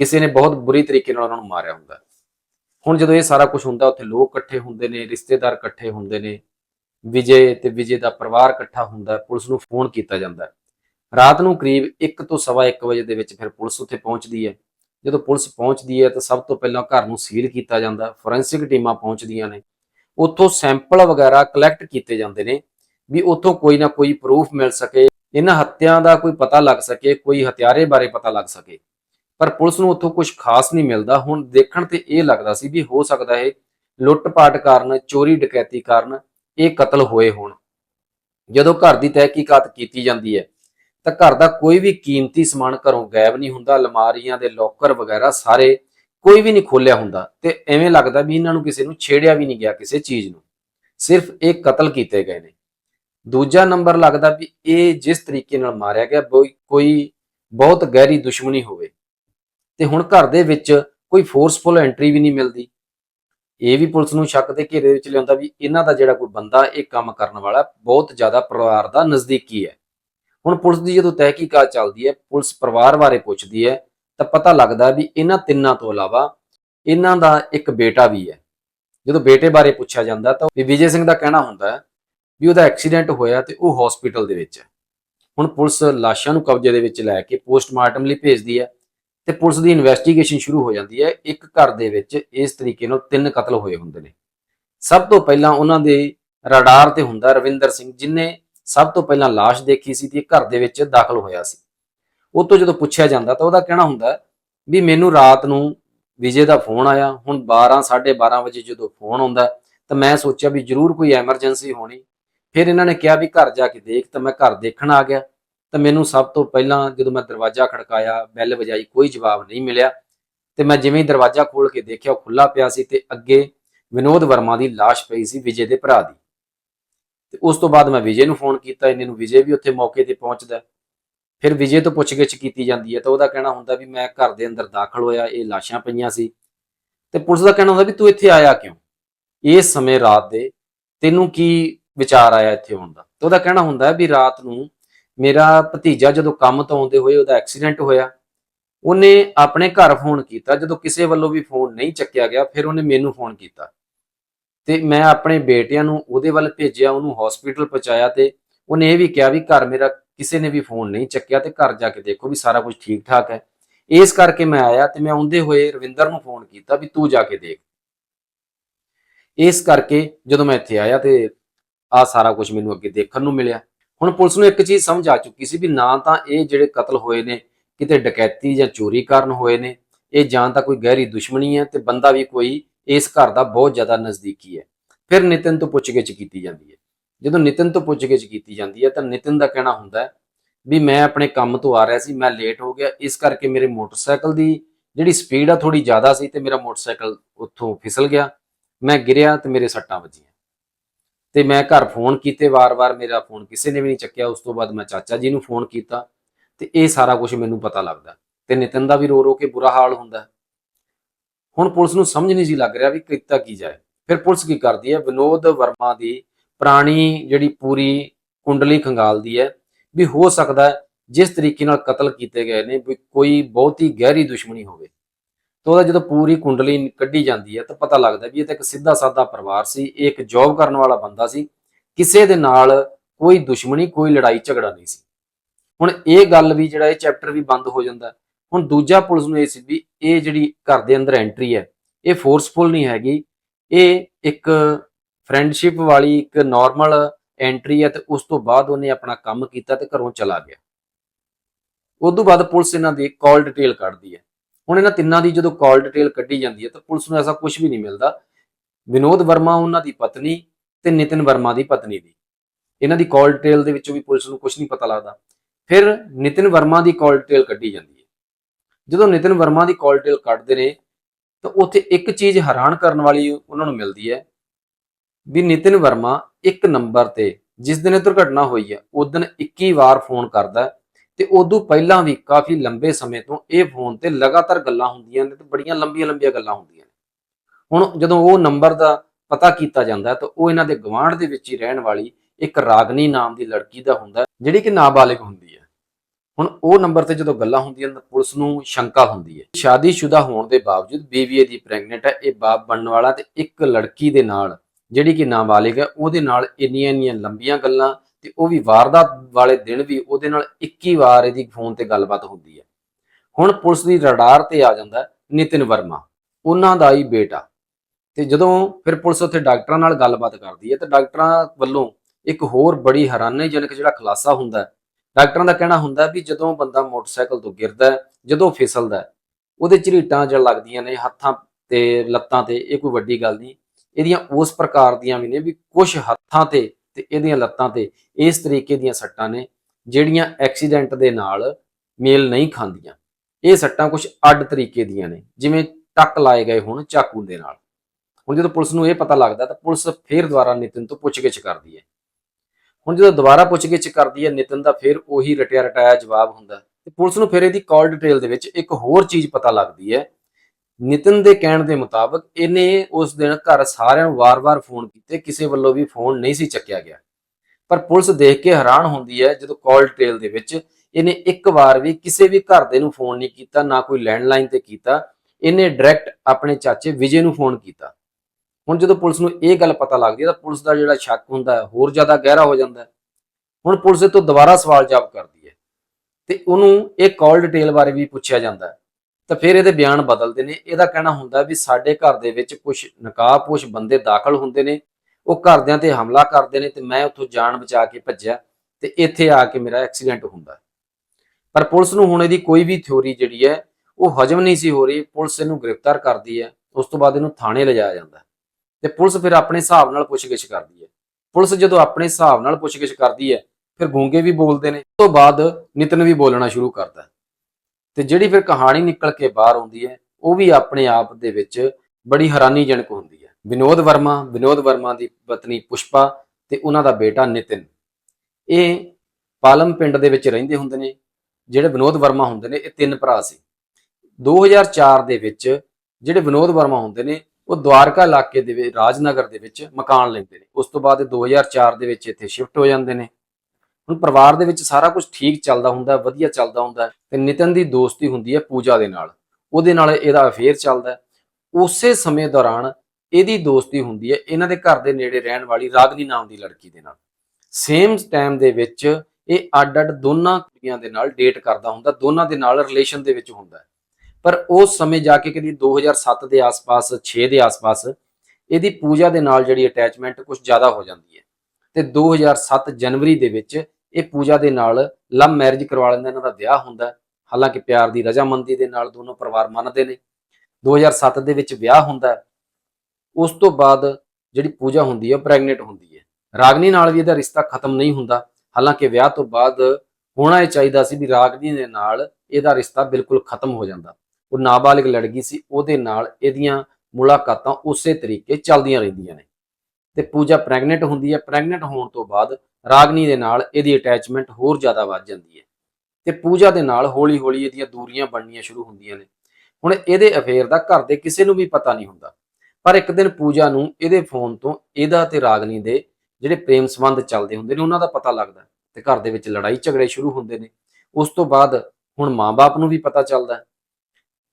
S1: ਕਿਸੇ ਨੇ ਬਹੁਤ ਬੁਰੀ ਤਰੀਕੇ ਨਾਲ ਉਹਨਾਂ ਨੂੰ ਮਾਰਿਆ ਹੁੰਦਾ ਹੁਣ ਜਦੋਂ ਇਹ ਸਾਰਾ ਕੁਝ ਹੁੰਦਾ, ਉੱਥੇ ਲੋਕ ਇਕੱਠੇ ਹੁੰਦੇ ਨੇ, ਰਿਸ਼ਤੇਦਾਰ ਇਕੱਠੇ ਹੁੰਦੇ ਨੇ, ਵਿਜੇ ਤੇ ਵਿਜੇ ਦਾ ਪਰਿਵਾਰ ਇਕੱਠਾ ਹੁੰਦਾ ਪੁਲਿਸ ਨੂੰ ਫੋਨ ਕੀਤਾ ਜਾਂਦਾ ਰਾਤ ਨੂੰ ਕਰੀਬ 1 ਤੋਂ ਸਵਾ 1 ਵਜੇ ਦੇ ਵਿੱਚ ਫਿਰ ਪੁਲਿਸ ਉੱਥੇ ਪਹੁੰਚਦੀ ਹੈ। ਜਦੋਂ ਪੁਲਿਸ ਪਹੁੰਚਦੀ ਹੈ ਤਾਂ ਸਭ ਤੋਂ ਪਹਿਲਾਂ ਘਰ ਨੂੰ ਸੀਲ ਕੀਤਾ ਜਾਂਦਾ। ਫੋਰੈਂਸਿਕ ਟੀਮਾਂ ਪਹੁੰਚਦੀਆਂ ਨੇ। ਉੱਥੋਂ ਸੈਂਪਲ ਵਗੈਰਾ ਕਲੈਕਟ ਕੀਤੇ ਜਾਂਦੇ ਨੇ ਵੀ ਉੱਥੋਂ ਕੋਈ ਨਾ ਕੋਈ ਪ੍ਰੂਫ ਮਿਲ ਸਕੇ। ਇਹਨਾਂ ਹੱਤਿਆਂ ਦਾ ਕੋਈ ਪਤਾ ਲੱਗ ਸਕੇ, ਕੋਈ ਹਥਿਆਰੇ ਬਾਰੇ ਪਤਾ ਲੱਗ ਸਕੇ। ਪਰ ਪੁਲਿਸ ਨੂੰ ਉੱਥੋਂ ਕੁਝ ਖਾਸ ਨਹੀਂ ਮਿਲਦਾ। ਹੁਣ ਦੇਖਣ ਤੇ ਇਹ ਲੱਗਦਾ ਸੀ ਵੀ ਹੋ ਸਕਦਾ ਹੈ ਲੁੱਟ-ਪਾਟ ਕਾਰਨ, ਚੋਰੀ ਡਕੈਤੀ ਕਾਰਨ ਇਹ ਕਤਲ ਹੋਏ ਹੋਣ। ਜਦੋਂ ਘਰ ਦੀ ਤਹਿਕੀਕਾਤ ਕੀਤੀ ਜਾਂਦੀ ਹੈ ਤਾਂ ਘਰ ਦਾ ਕੋਈ ਵੀ ਕੀਮਤੀ ਸਮਾਨ ਘਰੋਂ ਗਾਇਬ ਨਹੀਂ ਹੁੰਦਾ, ਅਲਮਾਰੀਆਂ ਦੇ ਲੋਕਰ ਵਗੈਰਾ ਸਾਰੇ ਕੋਈ ਵੀ ਨਹੀਂ ਖੋਲਿਆ ਹੁੰਦਾ ਤੇ ਐਵੇਂ ਲੱਗਦਾ ਵੀ ਇਹਨਾਂ ਨੂੰ ਕਿਸੇ ਨੂੰ ਛੇੜਿਆ ਵੀ ਨਹੀਂ ਗਿਆ ਕਿਸੇ ਚੀਜ਼ ਨੂੰ। ਸਿਰਫ ਇਹ ਕਤਲ ਕੀਤੇ ਗਏ ਨੇ। ਦੂਜਾ ਨੰਬਰ ਲੱਗਦਾ ਵੀ ਇਹ ਜਿਸ ਤਰੀਕੇ ਨਾਲ ਮਾਰਿਆ ਗਿਆ ਬoi- ਕੋਈ ਬਹੁਤ ਗਹਿਰੀ ਦੁਸ਼ਮਣੀ ਹੋਵੇ ਤੇ ਹੁਣ ਘਰ ਦੇ ਵਿੱਚ ਕੋਈ ਫੋਰਸਫੁਲ ਐਂਟਰੀ ਵੀ ਨਹੀਂ ਮਿਲਦੀ। ਇਹ ਵੀ ਪੁਲਿਸ ਨੂੰ ਸ਼ੱਕ ਦੇ ਘੇਰੇ ਵਿੱਚ ਲਿਆਉਂਦਾ ਵੀ ਇਹਨਾਂ ਦਾ ਜਿਹੜਾ ਕੋਈ ਬੰਦਾ ਇਹ ਕੰਮ ਕਰਨ ਵਾਲਾ ਬਹੁਤ ਜ਼ਿਆਦਾ ਪਰਿਵਾਰ ਦਾ ਨਜ਼ਦੀਕੀ ਹੈ। ਹੁਣ ਪੁਲਿਸ ਦੀ ਜਦੋਂ ਤਹਿਕੀਕਾਤ ਚੱਲਦੀ ਹੈ, ਪੁਲਿਸ ਪਰਿਵਾਰ ਬਾਰੇ ਪੁੱਛਦੀ ਹੈ, ਤਾਂ ਪਤਾ ਲੱਗਦਾ ਵੀ ਇਹਨਾਂ ਤਿੰਨਾਂ ਤੋਂ ਇਲਾਵਾ ਇਹਨਾਂ ਦਾ ਇੱਕ ਬੇਟਾ ਵੀ ਹੈ। ਜਦੋਂ ਬੇਟੇ ਬਾਰੇ ਪੁੱਛਿਆ ਜਾਂਦਾ ਤਾਂ ਵੀ ਵਿਜੇ ਸਿੰਘ ਦਾ ਕਹਿਣਾ ਹੁੰਦਾ ਹੈ ਵੀ ਉਹਦਾ ਐਕਸੀਡੈਂਟ ਹੋਇਆ ਤੇ ਉਹ ਹਸਪੀਟਲ ਦੇ ਵਿੱਚ ਹੈ। ਹੁਣ ਪੁਲਿਸ ਲਾਸ਼ਾਂ ਨੂੰ ਕਬਜ਼ੇ ਦੇ ਵਿੱਚ ਲੈ ਕੇ ਪੋਸਟਮਾਰਟਮ ਲਈ ਭੇਜਦੀ ਹੈ ਤੇ ਪੁਲਿਸ ਦੀ ਇਨਵੈਸਟੀਗੇਸ਼ਨ ਸ਼ੁਰੂ ਹੋ ਜਾਂਦੀ ਹੈ। ਇੱਕ ਘਰ ਦੇ ਵਿੱਚ ਇਸ ਤਰੀਕੇ ਨਾਲ ਤਿੰਨ ਕਤਲ ਹੋਏ ਹੁੰਦੇ ਨੇ। ਸਭ ਤੋਂ ਪਹਿਲਾਂ ਉਹਨਾਂ ਦੇ ਰਡਾਰ ਤੇ ਹੁੰਦਾ ਰਵਿੰਦਰ ਸਿੰਘ, ਜਿਨੇ ਸਭ ਤੋਂ ਪਹਿਲਾਂ ਲਾਸ਼ ਦੇਖੀ ਸੀ ਤੇ ਘਰ ਦੇ ਵਿੱਚ ਦਾਖਲ ਹੋਇਆ ਸੀ। ਉਹ ਤੋਂ ਜਦੋਂ ਪੁੱਛਿਆ ਜਾਂਦਾ ਤਾਂ ਉਹਦਾ ਕਹਿਣਾ ਹੁੰਦਾ ਵੀ ਮੈਨੂੰ ਰਾਤ ਨੂੰ ਵਿਜੇ ਦਾ ਫੋਨ ਆਇਆ। ਹੁਣ 12 12:30 ਵਜੇ ਜਦੋਂ ਫੋਨ ਆਉਂਦਾ ਤਾਂ ਮੈਂ ਸੋਚਿਆ ਵੀ ਜ਼ਰੂਰ ਕੋਈ ਐਮਰਜੈਂਸੀ ਹੋਣੀ। ਫਿਰ ਇਹਨਾਂ ਨੇ ਕਿਹਾ ਵੀ ਘਰ ਜਾ ਕੇ ਦੇਖ ਤਾਂ ਮੈਂ ਘਰ ਦੇਖਣ ਆ ਗਿਆ। ਤਾਂ ਮੈਨੂੰ ਸਭ ਤੋਂ ਪਹਿਲਾਂ ਜਦੋਂ ਮੈਂ ਦਰਵਾਜ਼ਾ ਖੜਕਾਇਆ, ਬੈਲ ਵਜਾਈ, ਕੋਈ ਜਵਾਬ ਨਹੀਂ ਮਿਲਿਆ। ਤੇ ਮੈਂ ਜਿਵੇਂ ਹੀ ਦਰਵਾਜ਼ਾ ਖੋਲ ਕੇ ਦੇਖਿਆ, ਉਹ ਖੁੱਲਾ ਪਿਆ ਸੀ ਤੇ ਅੱਗੇ ਵਿਨੋਦ ਵਰਮਾ ਦੀ ਲਾਸ਼ ਪਈ ਸੀ ਵਿਜੇ ਦੇ ਭਰਾ ਦੀ। ਤੇ ਉਸ ਤੋਂ ਬਾਅਦ ਮੈਂ ਵਿਜੇ ਨੂੰ ਫੋਨ ਕੀਤਾ, ਇੰਨੇ ਨੂੰ ਵਿਜੇ ਵੀ ਉੱਥੇ ਮੌਕੇ ਤੇ ਪਹੁੰਚਦਾ। ਫਿਰ ਵਿਜੇ ਤੋਂ ਪੁੱਛਗਿੱਛ ਕੀਤੀ ਜਾਂਦੀ ਹੈ ਤਾਂ ਉਹਦਾ ਕਹਿਣਾ ਹੁੰਦਾ ਵੀ ਮੈਂ ਘਰ ਦੇ ਅੰਦਰ ਦਾਖਲ ਹੋਇਆ, ਇਹ ਲਾਸ਼ਾਂ ਪਈਆਂ ਸੀ। ਤੇ ਪੁਲਿਸ ਦਾ ਕਹਿਣਾ ਹੁੰਦਾ ਵੀ ਤੂੰ ਇੱਥੇ ਆਇਆ ਕਿਉਂ? ਇਸ ਸਮੇਂ ਰਾਤ ਦੇ, ਤੈਨੂੰ ਕੀ ਵਿਚਾਰ ਆਇਆ ਇੱਥੇ ਆਉਣ ਦਾ? ਤੇ ਉਹਦਾ ਕਹਿਣਾ ਹੁੰਦਾ ਵੀ ਰਾਤ ਨੂੰ ਮੇਰਾ ਭਤੀਜਾ ਜਦੋਂ ਕੰਮ ਤੋਂ ਆਉਂਦੇ ਹੋਏ ਉਹਦਾ ਐਕਸੀਡੈਂਟ ਹੋਇਆ, ਉਹਨੇ ਆਪਣੇ ਘਰ ਫੋਨ ਕੀਤਾ। ਜਦੋਂ ਕਿਸੇ ਵੱਲੋਂ ਵੀ ਫੋਨ ਨਹੀਂ ਚੱਕਿਆ ਗਿਆ, ਫਿਰ ਉਹਨੇ ਮੈਨੂੰ ਫੋਨ ਕੀਤਾ। ਤੇ ਮੈਂ ਆਪਣੇ ਬੇਟਿਆਂ ਨੂੰ ਉਹਦੇ ਵੱਲ ਭੇਜਿਆ, ਉਹਨੂੰ ਹਸਪੀਟਲ ਪਹੁੰਚਾਇਆ ਤੇ ਉਹਨੇ ਇਹ ਵੀ ਕਿਹਾ ਵੀ ਘਰ ਮੇਰਾ ਕਿਸੇ ਨੇ ਵੀ ਫੋਨ ਨਹੀਂ ਚੱਕਿਆ ਤੇ ਘਰ ਜਾ ਕੇ ਦੇਖੋ ਵੀ ਸਾਰਾ ਕੁਝ ਠੀਕ ਠਾਕ ਹੈ। ਇਸ ਕਰਕੇ ਮੈਂ ਆਇਆ ਤੇ ਮੈਂ ਆਉਂਦੇ ਹੋਏ ਰਵਿੰਦਰ ਨੂੰ ਫੋਨ ਕੀਤਾ ਵੀ ਤੂੰ ਜਾ ਕੇ ਦੇਖ। ਇਸ ਕਰਕੇ ਜਦੋਂ ਮੈਂ ਇੱਥੇ ਆਇਆ ਤੇ ਆ ਸਾਰਾ ਕੁਝ ਮੈਨੂੰ ਅੱਗੇ ਦੇਖਣ ਨੂੰ ਮਿਲਿਆ। ਹੁਣ ਪੁਲਿਸ ਨੂੰ ਇੱਕ ਚੀਜ਼ ਸਮਝ ਆ ਚੁੱਕੀ ਸੀ ਵੀ ਨਾ ਤਾਂ ਇਹ ਜਿਹੜੇ ਕਤਲ ਹੋਏ ਨੇ, ਕਿਤੇ ਡਕੈਤੀ ਜਾਂ ਚੋਰੀ ਕਾਰਨ ਹੋਏ ਨੇ, ਇਹ ਜਾਂ ਤਾਂ ਕੋਈ ਗਹਿਰੀ ਦੁਸ਼ਮਣੀ ਹੈ ਤੇ ਬੰਦਾ ਵੀ ਕੋਈ ਇਸ ਘਰ ਦਾ ਬਹੁਤ ਜ਼ਿਆਦਾ ਨਜ਼ਦੀਕੀ ਹੈ। ਫਿਰ ਨਿਤਿਨ ਤੋਂ ਪੁੱਛਗਿੱਛ ਕੀਤੀ ਜਾਂਦੀ ਹੈ। ਜਦੋਂ ਨਿਤਿਨ ਤੋਂ ਪੁੱਛਗਿੱਛ ਕੀਤੀ ਜਾਂਦੀ ਹੈ ਤਾਂ ਨਿਤਿਨ ਦਾ ਕਹਿਣਾ ਹੁੰਦਾ ਹੈ ਵੀ ਮੈਂ ਆਪਣੇ ਕੰਮ ਤੋਂ ਆ ਰਿਹਾ ਸੀ, ਮੈਂ ਲੇਟ ਹੋ ਗਿਆ, ਇਸ ਕਰਕੇ ਮੇਰੇ ਮੋਟਰਸਾਈਕਲ ਦੀ ਜਿਹੜੀ ਸਪੀਡ ਆ ਥੋੜੀ ਜ਼ਿਆਦਾ ਸੀ ਤੇ ਮੇਰਾ ਮੋਟਰਸਾਈਕਲ ਉੱਥੋਂ ਫਿਸਲ ਗਿਆ। ਮੈਂ ਗਿਰਿਆ ਤੇ ਮੇਰੇ ਸੱਟਾਂ ਵੱਜੀਆਂ। ਤੇ ਮੈਂ ਘਰ ਫੋਨ ਕੀਤੇ, ਵਾਰ-ਵਾਰ ਮੇਰਾ ਫੋਨ ਕਿਸੇ ਨੇ ਵੀ ਨਹੀਂ ਚੱਕਿਆ। ਉਸ ਤੋਂ ਬਾਅਦ ਮੈਂ ਚਾਚਾ ਜੀ ਨੂੰ ਫੋਨ ਕੀਤਾ ਤੇ ਇਹ ਸਾਰਾ ਕੁਝ ਮੈਨੂੰ ਪਤਾ ਲੱਗਦਾ। ਤੇ ਨਿਤਿਨ ਦਾ ਵੀ ਰੋ ਰੋ ਕੇ ਬੁਰਾ ਹਾਲ ਹੁੰਦਾ। ਹੁਣ ਪੁਲਿਸ ਨੂੰ ਸਮਝ ਨਹੀਂ ਸੀ ਲੱਗ ਰਿਹਾ ਵੀ ਕੀਤਾ ਕੀ ਜਾਏ। ਫਿਰ ਪੁਲਿਸ ਕੀ ਕਰਦੀ ਹੈ? ਵਿਨੋਦ ਵਰਮਾ ਦੀ ਪੁਰਾਣੀ ਜਿਹੜੀ ਪੂਰੀ ਕੁੰਡਲੀ ਖੰਗਾਲਦੀ ਹੈ ਵੀ ਹੋ ਸਕਦਾ ਜਿਸ ਤਰੀਕੇ ਨਾਲ ਕਤਲ ਕੀਤੇ ਗਏ ਨੇ ਵੀ ਕੋਈ ਬਹੁਤੀ ਗਹਿਰੀ ਦੁਸ਼ਮਣੀ ਹੋਵੇ। ਤਾਂ ਉਹਦਾ ਜਦੋਂ ਪੂਰੀ ਕੁੰਡਲੀ ਕੱਢੀ ਜਾਂਦੀ ਹੈ ਤਾਂ ਪਤਾ ਲੱਗਦਾ ਵੀ ਇਹ ਤਾਂ ਇੱਕ ਸਿੱਧਾ ਸਾਦਾ ਪਰਿਵਾਰ ਸੀ, ਇਹ ਇੱਕ ਜੌਬ ਕਰਨ ਵਾਲਾ ਬੰਦਾ ਸੀ। ਕਿਸੇ ਦੇ ਨਾਲ ਕੋਈ ਦੁਸ਼ਮਣੀ, ਕੋਈ ਲੜਾਈ ਝਗੜਾ ਨਹੀਂ ਸੀ। ਹੁਣ ਇਹ ਗੱਲ ਵੀ ਜਿਹੜਾ ਇਹ ਚੈਪਟਰ ਵੀ ਬੰਦ ਹੋ ਜਾਂਦਾ। ਹੁਣ ਦੂਜਾ ਪੁਲਿਸ ਨੂੰ ਇਹ ਸੀ ਵੀ ਇਹ ਜਿਹੜੀ ਘਰ ਦੇ ਅੰਦਰ ਐਂਟਰੀ ਹੈ, ਇਹ ਫੋਰਸਫੁਲ ਨਹੀਂ ਹੈਗੀ। ਇਹ ਇੱਕ ਫਰੈਂਡਸ਼ਿਪ ਵਾਲੀ ਇੱਕ ਨਾਰਮਲ ਐਂਟਰੀ ਹੈ ਤੇ ਉਸ ਤੋਂ ਬਾਅਦ ਉਹਨੇ ਆਪਣਾ ਕੰਮ ਕੀਤਾ ਤੇ ਘਰੋਂ ਚਲਾ ਗਿਆ। ਉਸ ਤੋਂ ਬਾਅਦ ਪੁਲਿਸ ਇਹਨਾਂ ਦੀ ਕਾਲ ਡਿਟੇਲ ਕੱਢਦੀ ਹੈ। ਹੁਣ ਇਹਨਾਂ ਤਿੰਨਾਂ ਦੀ ਜਦੋਂ ਕਾਲ ਡਿਟੇਲ ਕੱਢੀ ਜਾਂਦੀ ਹੈ ਤਾਂ ਪੁਲਿਸ ਨੂੰ ਐਸਾ ਕੁਝ ਵੀ ਨਹੀਂ ਮਿਲਦਾ। ਵਿਨੋਦ ਵਰਮਾ ਉਹਨਾਂ ਦੀ ਪਤਨੀ ਤੇ ਨਿਤਿਨ ਵਰਮਾ ਦੀ ਪਤਨੀ ਦੀ। ਇਹਨਾਂ ਦੀ ਕਾਲ ਡਿਟੇਲ ਦੇ ਵਿੱਚੋਂ ਵੀ ਪੁਲਿਸ ਨੂੰ ਕੁਝ ਨਹੀਂ ਪਤਾ ਲੱਗਦਾ। ਫਿਰ ਨਿਤਿਨ ਵਰਮਾ ਦੀ ਕਾਲ ਡਿਟੇਲ ਕੱਢੀ ਜਾਂਦੀ ਜਦੋਂ ਨਿਤਿਨ ਵਰਮਾ ਦੀ ਕਾਲ ਡਿਟੇਲ ਕੱਢਦੇ ਨੇ, ਤਾਂ ਉੱਥੇ ਇੱਕ ਚੀਜ਼ ਹੈਰਾਨ ਕਰਨ ਵਾਲੀ ਉਹਨਾਂ ਨੂੰ ਮਿਲਦੀ ਹੈ ਵੀ ਨਿਤਿਨ ਵਰਮਾ ਇੱਕ ਨੰਬਰ ਤੇ ਜਿਸ ਦਿਨ ਇਹ ਦੁਰਘਟਨਾ ਹੋਈ ਹੈ, ਉਸ ਦਿਨ 21 ਵਾਰ ਫੋਨ ਕਰਦਾ ਤੇ ਉਦੋਂ ਪਹਿਲਾਂ ਵੀ ਕਾਫੀ ਲੰਬੇ ਸਮੇਂ ਤੋਂ ਇਹ ਫੋਨ ਤੇ ਲਗਾਤਾਰ ਗੱਲਾਂ ਹੁੰਦੀਆਂ ਨੇ ਤੇ ਬੜੀਆਂ ਲੰਬੀਆਂ ਲੰਬੀਆਂ ਗੱਲਾਂ ਹੁੰਦੀਆਂ ਨੇ। ਹੁਣ ਜਦੋਂ ਉਹ ਨੰਬਰ ਦਾ ਪਤਾ ਕੀਤਾ ਜਾਂਦਾ ਤਾਂ ਉਹ ਇਹਨਾਂ ਦੇ ਗਵਾਂਢ ਦੇ ਵਿੱਚ ਹੀ ਰਹਿਣ ਵਾਲੀ ਇੱਕ ਰਾਗਨੀ ਨਾਮ ਦੀ ਲੜਕੀ ਦਾ ਹੁੰਦਾ ਜਿਹੜੀ ਕਿ ਨਾਬਾਲਿਗ ਹੁੰਦੀ ਹੁਣ ਉਹ ਨੰਬਰ ਤੇ ਜਦੋਂ ਗੱਲਾਂ ਹੁੰਦੀਆਂ ਤਾਂ ਪੁਲਿਸ ਨੂੰ ਸ਼ੰਕਾ ਹੁੰਦੀ ਹੈ। ਸ਼ਾਦੀशुदा ਹੋਣ ਦੇ ਬਾਵਜੂਦ ਬੀਵੀ ਦੀ ਪ੍ਰੈਗਨੈਂਟ ਹੈ, ਇਹ ਬਾਪ ਬਣਨ ਵਾਲਾ ਤੇ ਇੱਕ ਲੜਕੀ ਦੇ ਨਾਲ, ਜਿਹੜੀ ਕਿ ਨਾਬਾਲਿਗ ਹੈ, ਉਹਦੇ ਨਾਲ ਇੰਨੀਆਂ ਇੰਨੀਆਂ ਲੰਬੀਆਂ ਗੱਲਾਂ ਤੇ ਉਹ ਵੀ ਵਾਰਦਾਤ ਵਾਲੇ ਦਿਨ ਵੀ ਉਹਦੇ ਨਾਲ 21 ਵਾਰ ਇਹਦੀ ਫੋਨ ਤੇ ਗੱਲਬਾਤ ਹੁੰਦੀ ਹੈ। ਹੁਣ ਪੁਲਿਸ ਦੀ ਰਡਾਰ ਤੇ ਆ ਜਾਂਦਾ ਨਿਤਿਨ ਵਰਮਾ, ਉਹਨਾਂ ਦਾ ਹੀ ਬੇਟਾ। ਤੇ ਜਦੋਂ ਫਿਰ ਪੁਲਿਸ ਉੱਥੇ ਡਾਕਟਰਾਂ ਨਾਲ ਗੱਲਬਾਤ ਕਰਦੀ ਹੈ, ਤੇ ਡਾਕਟਰਾਂ ਵੱਲੋਂ ਇੱਕ ਹੋਰ ਬੜੀ ਹੈਰਾਨੀਜਨਕ ਜਿਹੜਾ ਖੁਲਾਸਾ ਹੁੰਦਾ ਡਾਕਟਰਾਂ ਦਾ ਕਹਿਣਾ ਹੁੰਦਾ ਵੀ ਜਦੋਂ ਬੰਦਾ ਮੋਟਰਸਾਈਕਲ ਤੋਂ ਗਿਰਦਾ ਹੈ, ਜਦੋਂ ਫਿਸਲਦਾ ਹੈ, ਉਹਦੇ ਝਰੀਟਾਂ ਜੜ ਲੱਗਦੀਆਂ ਨੇ, ਹੱਥਾਂ ਤੇ ਲੱਤਾਂ ਤੇ, ਇਹ ਕੋਈ ਵੱਡੀ ਗੱਲ ਨਹੀਂ। ਇਹਦੀਆਂ ਉਸ ਪ੍ਰਕਾਰ ਦੀਆਂ ਵੀ ਨੇ ਵੀ ਕੁਝ ਹੱਥਾਂ ਤੇ ਤੇ ਇਹਦੀਆਂ ਲੱਤਾਂ ਤੇ ਇਸ ਤਰੀਕੇ ਦੀਆਂ ਸੱਟਾਂ ਨੇ, ਜਿਹੜੀਆਂ ਐਕਸੀਡੈਂਟ ਦੇ ਨਾਲ ਮੇਲ ਨਹੀਂ ਖਾਂਦੀਆਂ। ਇਹ ਸੱਟਾਂ ਕੁਝ ਅੱਡ ਤਰੀਕੇ ਦੀਆਂ ਨੇ, ਜਿਵੇਂ ਟੱਕ ਲਾਏ ਗਏ ਹੋਣ ਚਾਕੂ ਦੇ ਨਾਲ। ਹੁਣ ਜਦੋਂ ਪੁਲਿਸ ਨੂੰ ਇਹ ਪਤਾ ਲੱਗਦਾ ਤਾਂ ਪੁਲਿਸ ਫੇਰ ਦੁਬਾਰਾ ਨਿਤਿਨ ਤੋਂ ਪੁੱਛਗਿੱਛ ਕਰਦੀ ਹੈ। ਹੁਣ ਜਦੋਂ ਦੁਬਾਰਾ ਪੁੱਛਗਿੱਛ ਕਰਦੀ ਹੈ ਨਿਤਿਨ ਦਾ, ਫਿਰ ਉਹੀ ਰਟਿਆ ਰਟਾਇਆ ਜਵਾਬ ਹੁੰਦਾ ਤੇ ਪੁਲਿਸ ਨੂੰ ਫਿਰ ਇਹਦੀ ਕਾਲ ਡਿਟੇਲ ਦੇ ਵਿੱਚ ਇੱਕ ਹੋਰ ਚੀਜ਼ ਪਤਾ ਲੱਗਦੀ ਹੈ। ਨਿਤਿਨ ਦੇ ਕਹਿਣ ਦੇ ਮੁਤਾਬਕ ਇਹਨੇ ਉਸ ਦਿਨ ਘਰ ਸਾਰਿਆਂ ਨੂੰ ਵਾਰ-ਵਾਰ ਫੋਨ ਕੀਤੇ, ਕਿਸੇ ਵੱਲੋਂ ਵੀ ਫੋਨ ਨਹੀਂ ਸੀ ਚੱਕਿਆ ਗਿਆ। ਪਰ ਪੁਲਿਸ ਦੇਖ ਕੇ ਹੈਰਾਨ ਹੁੰਦੀ ਹੈ ਜਦੋਂ ਕਾਲ ਡਿਟੇਲ ਦੇ ਵਿੱਚ ਇਹਨੇ ਇੱਕ ਵਾਰ ਵੀ ਕਿਸੇ ਵੀ ਘਰ ਦੇ ਨੂੰ ਫੋਨ ਨਹੀਂ ਕੀਤਾ, ਨਾ ਕੋਈ ਲੈਂਡਲਾਈਨ ਤੇ ਕੀਤਾ। ਇਹਨੇ ਡਾਇਰੈਕਟ ਆਪਣੇ ਚਾਚੇ ਵਿਜੇ ਨੂੰ ਫੋਨ ਕੀਤਾ। ਹੁਣ ਜਦੋਂ ਪੁਲਿਸ ਨੂੰ ਇਹ ਗੱਲ ਪਤਾ ਲੱਗਦੀ ਹੈ ਤਾਂ ਪੁਲਿਸ ਦਾ ਜਿਹੜਾ ਸ਼ੱਕ ਹੁੰਦਾ ਹੈ, ਹੋਰ ਜ਼ਿਆਦਾ ਗਹਿਰਾ ਹੋ ਜਾਂਦਾ ਹੈ। ਹੁਣ ਪੁਲਿਸ ਇਹ ਤੋਂ ਦੁਬਾਰਾ ਸਵਾਲ ਜਵਾਬ ਕਰਦੀ ਹੈ ਤੇ ਉਹਨੂੰ ਇਹ ਕਾਲ ਡਿਟੇਲ ਬਾਰੇ ਵੀ ਪੁੱਛਿਆ ਜਾਂਦਾ ਹੈ। ਤਾਂ ਫਿਰ ਇਹਦੇ ਬਿਆਨ ਬਦਲਦੇ ਨੇ। ਇਹਦਾ ਕਹਿਣਾ ਹੁੰਦਾ ਵੀ ਸਾਡੇ ਘਰ ਦੇ ਵਿੱਚ ਕੁਝ ਨਕਾਬਪੋਸ਼ ਬੰਦੇ ਦਾਖਲ ਹੁੰਦੇ ਨੇ। ਉਹ ਘਰਦਿਆਂ ਤੇ ਹਮਲਾ ਕਰਦੇ ਨੇ ਤੇ ਮੈਂ ਉੱਥੋਂ ਜਾਨ ਬਚਾ ਕੇ ਭੱਜਿਆ ਤੇ ਇੱਥੇ ਆ ਕੇ ਮੇਰਾ ਐਕਸੀਡੈਂਟ ਹੁੰਦਾ ਪਰ ਪੁਲਿਸ ਨੂੰ ਹੁਣ ਇਹਦੀ ਕੋਈ ਵੀ ਥਿਉਰੀ ਜਿਹੜੀ ਹੈ, ਉਹ ਹਜਮ ਨਹੀਂ ਸੀ ਹੋ ਰਹੀ। ਪੁਲਿਸ ਇਹਨੂੰ ਗ੍ਰਿਫਤਾਰ ਕਰਦੀ ਹੈ। ਉਸ ਤੋਂ ਬਾਅਦ ਇਹਨੂੰ ਥਾਣੇ ਲਿਜਾਇਆ ਜਾਂਦਾ ਤੇ ਪੁਲਿਸ ਫਿਰ ਆਪਣੇ ਹਿਸਾਬ ਨਾਲ ਪੁੱਛਗਿੱਛ ਕਰਦੀ ਹੈ। ਪੁਲਿਸ ਜਦੋਂ ਆਪਣੇ ਹਿਸਾਬ ਨਾਲ ਪੁੱਛਗਿੱਛ ਕਰਦੀ ਹੈ, ਫਿਰ ਗੂੰਗੇ ਵੀ ਬੋਲਦੇ ਨੇ। ਉਸ ਤੋਂ ਬਾਅਦ ਨਿਤਨ ਵੀ ਬੋਲਣਾ ਸ਼ੁਰੂ ਕਰਦਾ ਤੇ ਜਿਹੜੀ ਫਿਰ ਕਹਾਣੀ ਨਿਕਲ ਕੇ ਬਾਹਰ ਆਉਂਦੀ ਹੈ, ਉਹ ਵੀ ਆਪਣੇ ਆਪ ਦੇ ਵਿੱਚ ਬੜੀ ਹੈਰਾਨੀਜਨਕ ਹੁੰਦੀ ਹੈ। ਵਿਨੋਦ ਵਰਮਾ ਵਿਨੋਦ ਵਰਮਾ ਦੀ ਪਤਨੀ ਪੁਸ਼ਪਾ ਤੇ ਉਹਨਾਂ ਦਾ ਬੇਟਾ ਨਿਤਿਨ। ਇਹ ਪਾਲਮ ਪਿੰਡ ਦੇ ਵਿੱਚ ਰਹਿੰਦੇ ਹੁੰਦੇ ਨੇ। ਜਿਹੜੇ ਵਿਨੋਦ ਵਰਮਾ ਹੁੰਦੇ ਨੇ, ਇਹ ਤਿੰਨ ਭਰਾ ਸੀ। 2004 ਦੇ ਵਿੱਚ ਜਿਹੜੇ ਵਿਨੋਦ ਵਰਮਾ ਹੁੰਦੇ ਨੇ ਉਹ ਦਵਾਰਕਾ ਇਲਾਕੇ ਦੇ ਰਾਜਨਗਰ ਦੇ ਵਿੱਚ ਮਕਾਨ ਲੈਂਦੇ ਨੇ। ਉਸ ਤੋਂ ਬਾਅਦ ਇਹ 2004 ਦੇ ਵਿੱਚ ਇੱਥੇ ਸ਼ਿਫਟ ਹੋ ਜਾਂਦੇ ਨੇ। ਹੁਣ ਪਰਿਵਾਰ ਦੇ ਵਿੱਚ ਸਾਰਾ ਕੁਝ ਠੀਕ ਚੱਲਦਾ ਹੁੰਦਾ, ਵਧੀਆ ਚੱਲਦਾ ਹੁੰਦਾ ਤੇ ਨਿਤਨ ਦੀ ਦੋਸਤੀ ਹੁੰਦੀ ਹੈ ਪੂਜਾ ਦੇ ਨਾਲ। ਉਹਦੇ ਨਾਲ ਇਹਦਾ ਅਫੇਅਰ ਚੱਲਦਾ ਉਸੇ ਸਮੇਂ ਦੌਰਾਨ ਇਹਦੀ ਦੋਸਤੀ ਹੁੰਦੀ ਹੈ, ਇਹਨਾਂ ਦੇ ਘਰ ਦੇ ਨੇੜੇ ਰਹਿਣ ਵਾਲੀ ਰਾਗਨੀ ਨਾਮ ਦੀ ਲੜਕੀ ਦੇ ਨਾਲ। ਸੇਮ ਟਾਈਮ ਦੇ ਵਿੱਚ ਇਹ ਅੱਡ-ਅੱਡ ਦੋਨਾਂ ਕੁੜੀਆਂ ਦੇ ਨਾਲ ਡੇਟ ਕਰਦਾ ਹੁੰਦਾ, ਦੋਨਾਂ ਦੇ ਨਾਲ ਰਿਲੇਸ਼ਨ ਦੇ ਵਿੱਚ ਹੁੰਦਾ ਪਰ ਉਸ ਸਮੇਂ ਜਾ ਕੇ ਕਦੀ 2007 ਦੇ ਆਸ-ਪਾਸ 6 ਦੇ ਆਸ-ਪਾਸ ਇਹਦੀ ਪੂਜਾ ਦੇ ਨਾਲ ਜਿਹੜੀ ਅਟੈਚਮੈਂਟ ਕੁਝ ਜ਼ਿਆਦਾ ਹੋ ਜਾਂਦੀ ਹੈ। ਤੇ 2007 ਜਨਵਰੀ ਦੇ ਵਿੱਚ ਇਹ ਪੂਜਾ ਦੇ ਨਾਲ ਲਵ ਮੈਰਿਜ ਕਰਵਾ ਲੈਂਦੇ, ਇਹਨਾਂ ਦਾ ਵਿਆਹ ਹੁੰਦਾ। ਹਾਲਾਂਕਿ ਪਿਆਰ ਦੀ ਰਜ਼ਾਮੰਦੀ ਦੇ ਨਾਲ ਦੋਨੋਂ ਪਰਿਵਾਰ ਮੰਨਦੇ ਨੇ। 2007 ਦੇ ਵਿੱਚ ਵਿਆਹ ਹੁੰਦਾ ਉਸ ਤੋਂ ਬਾਅਦ ਜਿਹੜੀ ਪੂਜਾ ਹੁੰਦੀ ਹੈ ਪ੍ਰੈਗਨੈਂਟ ਹੁੰਦੀ ਹੈ। ਰਾਗਨੀ ਨਾਲ ਵੀ ਇਹਦਾ ਰਿਸ਼ਤਾ ਖਤਮ ਨਹੀਂ ਹੁੰਦਾ। ਹਾਲਾਂਕਿ ਵਿਆਹ ਤੋਂ ਬਾਅਦ ਹੋਣਾ ਇਹ ਚਾਹੀਦਾ ਸੀ ਵੀ ਰਾਗਨੀ ਦੇ ਨਾਲ ਇਹਦਾ ਰਿਸ਼ਤਾ ਬਿਲਕੁਲ ਖਤਮ ਹੋ ਜਾਂਦਾ। ਉਹ ਨਾਬਾਲਿਗ ਲੜਕੀ ਸੀ, ਉਹਦੇ ਨਾਲ ਇਹਦੀਆਂ ਮੁਲਾਕਾਤਾਂ ਉਸੇ ਤਰੀਕੇ ਚੱਲਦੀਆਂ ਰਹਿੰਦੀਆਂ ਨੇ। ਤੇ ਪੂਜਾ ਪ੍ਰੈਗਨੈਂਟ ਹੁੰਦੀ ਹੈ, ਪ੍ਰੈਗਨੈਂਟ ਹੋਣ ਤੋਂ ਬਾਅਦ ਰਾਗਨੀ ਦੇ ਨਾਲ ਇਹਦੀ ਅਟੈਚਮੈਂਟ ਹੋਰ ਜ਼ਿਆਦਾ ਵੱਧ ਜਾਂਦੀ ਹੈ। ਤੇ ਪੂਜਾ ਦੇ ਨਾਲ ਹੌਲੀ-ਹੌਲੀ ਇਹਦੀਆਂ ਦੂਰੀਆਂ ਬਣਨੀਆਂ ਸ਼ੁਰੂ ਹੁੰਦੀਆਂ ਨੇ। ਹੁਣ ਇਹਦੇ ਅਫੇਅਰ ਦਾ ਘਰ ਦੇ ਕਿਸੇ ਨੂੰ ਵੀ ਪਤਾ ਨਹੀਂ ਹੁੰਦਾ। ਪਰ ਇੱਕ ਦਿਨ ਪੂਜਾ ਨੂੰ ਇਹਦੇ ਫੋਨ ਤੋਂ ਇਹਦਾ ਤੇ ਰਾਗਨੀ ਦੇ ਜਿਹੜੇ ਪ੍ਰੇਮ ਸੰਬੰਧ ਚੱਲਦੇ ਹੁੰਦੇ ਨੇ, ਉਹਨਾਂ ਦਾ ਪਤਾ ਲੱਗਦਾ ਤੇ ਘਰ ਦੇ ਵਿੱਚ ਲੜਾਈ ਝਗੜੇ ਸ਼ੁਰੂ ਹੁੰਦੇ ਨੇ। ਉਸ ਤੋਂ ਬਾਅਦ ਹੁਣ ਮਾਂ-ਬਾਪ ਨੂੰ ਵੀ ਪਤਾ ਚੱਲਦਾ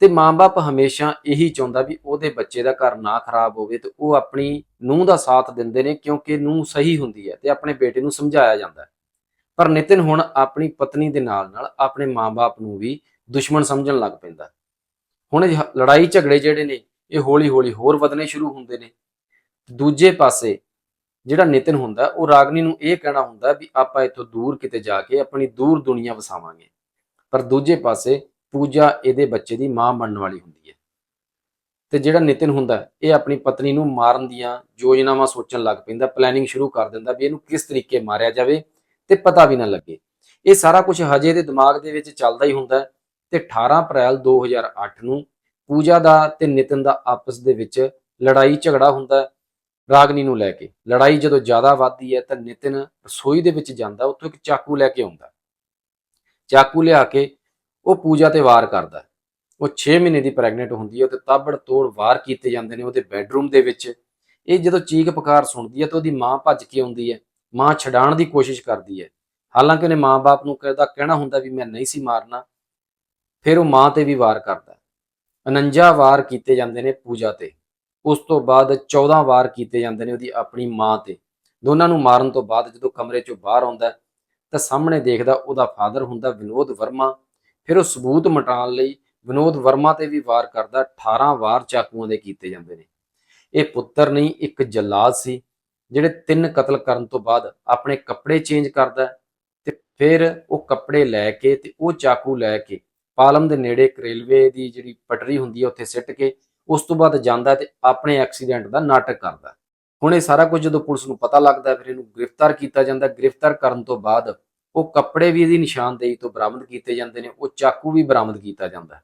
S1: ਤੇ ਮਾਂ-ਬਾਪ ਹਮੇਸ਼ਾ ਇਹੀ ਚਾਹੁੰਦਾ ਵੀ ਉਹਦੇ ਬੱਚੇ ਦਾ ਘਰ ਨਾ ਖਰਾਬ ਹੋਵੇ ਤੇ ਉਹ ਆਪਣੀ ਨੂੰਹ ਦਾ ਸਾਥ ਦਿੰਦੇ ਨੇ ਕਿਉਂਕਿ ਨੂੰਹ ਸਹੀ ਹੁੰਦੀ ਹੈ ਤੇ ਆਪਣੇ ਬੇਟੇ ਨੂੰ ਸਮਝਾਇਆ ਜਾਂਦਾ ਪਰ ਨਿਤਿਨ ਹੁਣ ਆਪਣੀ ਪਤਨੀ ਦੇ ਨਾਲ ਨਾਲ ਆਪਣੇ ਮਾਂ-ਬਾਪ ਨੂੰ ਵੀ ਦੁਸ਼ਮਣ ਸਮਝਣ ਲੱਗ ਪੈਂਦਾ ਹੁਣ ਲੜਾਈ ਝਗੜੇ ਜਿਹੜੇ ਨੇ, ਇਹ ਹੌਲੀ-ਹੌਲੀ ਹੋਰ ਵਧਣੇ ਸ਼ੁਰੂ ਹੁੰਦੇ ਨੇ। ਦੂਜੇ ਪਾਸੇ ਜਿਹੜਾ ਨਿਤਿਨ ਹੁੰਦਾ, ਉਹ ਰਾਗਨੀ ਨੂੰ ਇਹ ਕਹਿਣਾ ਹੁੰਦਾ ਵੀ ਆਪਾਂ ਇੱਥੋਂ ਦੂਰ ਕਿਤੇ ਜਾ ਕੇ ਆਪਣੀ ਦੂਰ ਦੁਨੀਆ ਵਸਾਵਾਂਗੇ। ਪਰ ਦੂਜੇ ਪਾਸੇ ਪੂਜਾ ਇਹਦੇ ਬੱਚੇ ਦੀ ਮਾਂ ਬਣਨ ਵਾਲੀ ਹੁੰਦੀ ਹੈ। ਤੇ ਜਿਹੜਾ ਨਿਤਿਨ ਹੁੰਦਾ ਇਹ ਆਪਣੀ ਪਤਨੀ ਨੂੰ ਮਾਰਨ ਦੀਆਂ ਯੋਜਨਾਵਾਂ ਸੋਚਣ ਲੱਗ ਪੈਂਦਾ ਪਲੈਨਿੰਗ ਸ਼ੁਰੂ ਕਰ ਦਿੰਦਾ ਵੀ ਇਹਨੂੰ ਕਿਸ ਤਰੀਕੇ ਮਾਰਿਆ ਜਾਵੇ ਤੇ ਪਤਾ ਵੀ ਨਾ ਲੱਗੇ। ਇਹ ਸਾਰਾ ਕੁਝ ਹਜੇ ਦੇ ਦਿਮਾਗ ਦੇ ਵਿੱਚ ਚੱਲਦਾ ਹੀ ਹੁੰਦਾ ਤੇ 18 ਅਪ੍ਰੈਲ 2008 ਨੂੰ ਪੂਜਾ ਦਾ ਤੇ ਨਿਤਿਨ ਦਾ ਆਪਸ ਦੇ ਵਿੱਚ ਲੜਾਈ ਝਗੜਾ ਹੁੰਦਾ ਰਾਗਨੀ ਨੂੰ ਲੈ ਕੇ। ਲੜਾਈ ਜਦੋਂ ਜ਼ਿਆਦਾ ਵੱਧਦੀ ਹੈ ਤਾਂ ਨਿਤਿਨ ਰਸੋਈ ਦੇ ਵਿੱਚ ਜਾਂਦਾ, ਉੱਥੋਂ ਇੱਕ ਚਾਕੂ ਲੈ ਕੇ ਆਉਂਦਾ। ਚਾਕੂ ਲਿਆ ਕੇ ਉਹ ਪੂਜਾ ਤੇ ਵਾਰ ਕਰਦਾ ਉਹ 6 ਮਹੀਨੇ ਦੀ ਪ੍ਰੈਗਨੈਂਟ ਹੁੰਦੀ ਹੈ ਤੇ ਤਾਬੜ ਤੋੜ ਵਾਰ ਕੀਤੇ ਜਾਂਦੇ ਨੇ ਉਹਦੇ ਬੈੱਡਰੂਮ ਦੇ ਵਿੱਚ। ਇਹ ਜਦੋਂ ਚੀਕ ਪੁਕਾਰ ਸੁਣਦੀ ਹੈ ਤਾਂ ਉਹਦੀ ਮਾਂ ਭੱਜ ਕੇ ਆਉਂਦੀ ਹੈ। ਮਾਂ ਛਡਾਣ ਦੀ ਕੋਸ਼ਿਸ਼ ਕਰਦੀ ਹੈ। ਹਾਲਾਂਕਿ ਉਹਨੇ ਮਾਂ-ਬਾਪ ਨੂੰ ਕਹਿੰਦਾ ਕਹਿਣਾ ਹੁੰਦਾ ਵੀ ਮੈਂ ਨਹੀਂ ਸੀ ਮਾਰਨਾ। ਫਿਰ ਉਹ ਮਾਂ ਤੇ ਵੀ ਵਾਰ ਕਰਦਾ 49 ਵਾਰ ਕੀਤੇ ਜਾਂਦੇ ਨੇ ਪੂਜਾ ਤੇ। ਉਸ ਤੋਂ ਬਾਅਦ 14 ਵਾਰ ਕੀਤੇ ਜਾਂਦੇ ਨੇ ਉਹਦੀ ਆਪਣੀ ਮਾਂ ਤੇ। ਦੋਨਾਂ ਨੂੰ ਮਾਰਨ ਤੋਂ ਬਾਅਦ ਜਦੋਂ ਕਮਰੇ ਚੋਂ ਬਾਹਰ ਆਉਂਦਾ ਤਾਂ ਸਾਹਮਣੇ ਦੇਖਦਾ ਉਹਦਾ ਫਾਦਰ ਹੁੰਦਾ ਵਿਨੋਦ ਵਰਮਾ। ਫਿਰ ਉਹ ਸਬੂਤ ਮਟਾਉਣ ਲਈ ਵਿਨੋਦ ਵਰਮਾ ਤੇ ਵੀ ਵਾਰ ਕਰਦਾ 18 ਵਾਰ ਚਾਕੂਆਂ ਦੇ ਕੀਤੇ ਜਾਂਦੇ ਨੇ। ਇਹ ਪੁੱਤਰ ਨਹੀਂ, ਇੱਕ ਜੱਲਾਦ ਸੀ, ਜਿਹੜੇ ਤਿੰਨ ਕਤਲ ਕਰਨ ਤੋਂ ਬਾਅਦ ਆਪਣੇ ਕੱਪੜੇ ਚੇਂਜ ਕਰਦਾ ਤੇ ਫਿਰ ਉਹ ਕੱਪੜੇ ਲੈ ਕੇ ਤੇ ਉਹ ਚਾਕੂ ਲੈ ਕੇ ਪਾਲਮ ਦੇ ਨੇੜੇ ਇੱਕ ਰੇਲਵੇ ਦੀ ਜਿਹੜੀ ਪਟਰੀ ਹੁੰਦੀ ਹੈ, ਉੱਥੇ ਸਿੱਟ ਕੇ ਉਸ ਤੋਂ ਬਾਅਦ ਜਾਂਦਾ ਤੇ ਆਪਣੇ ਐਕਸੀਡੈਂਟ ਦਾ ਨਾਟਕ ਕਰਦਾ ਹੁਣ ਇਹ ਸਾਰਾ ਕੁਝ ਜਦੋਂ ਪੁਲਿਸ ਨੂੰ ਪਤਾ ਲੱਗਦਾ ਫਿਰ ਇਹਨੂੰ ਗ੍ਰਿਫਤਾਰ ਕੀਤਾ ਜਾਂਦਾ ਗ੍ਰਿਫਤਾਰ ਕਰਨ ਤੋਂ ਬਾਅਦ ਉਹ ਕੱਪੜੇ ਵੀ ਇਹਦੀ ਨਿਸ਼ਾਨਦੇਹੀ ਤੋਂ ਬਰਾਮਦ ਕੀਤੇ ਜਾਂਦੇ ਨੇ, ਉਹ ਚਾਕੂ ਵੀ ਬਰਾਮਦ ਕੀਤਾ ਜਾਂਦਾ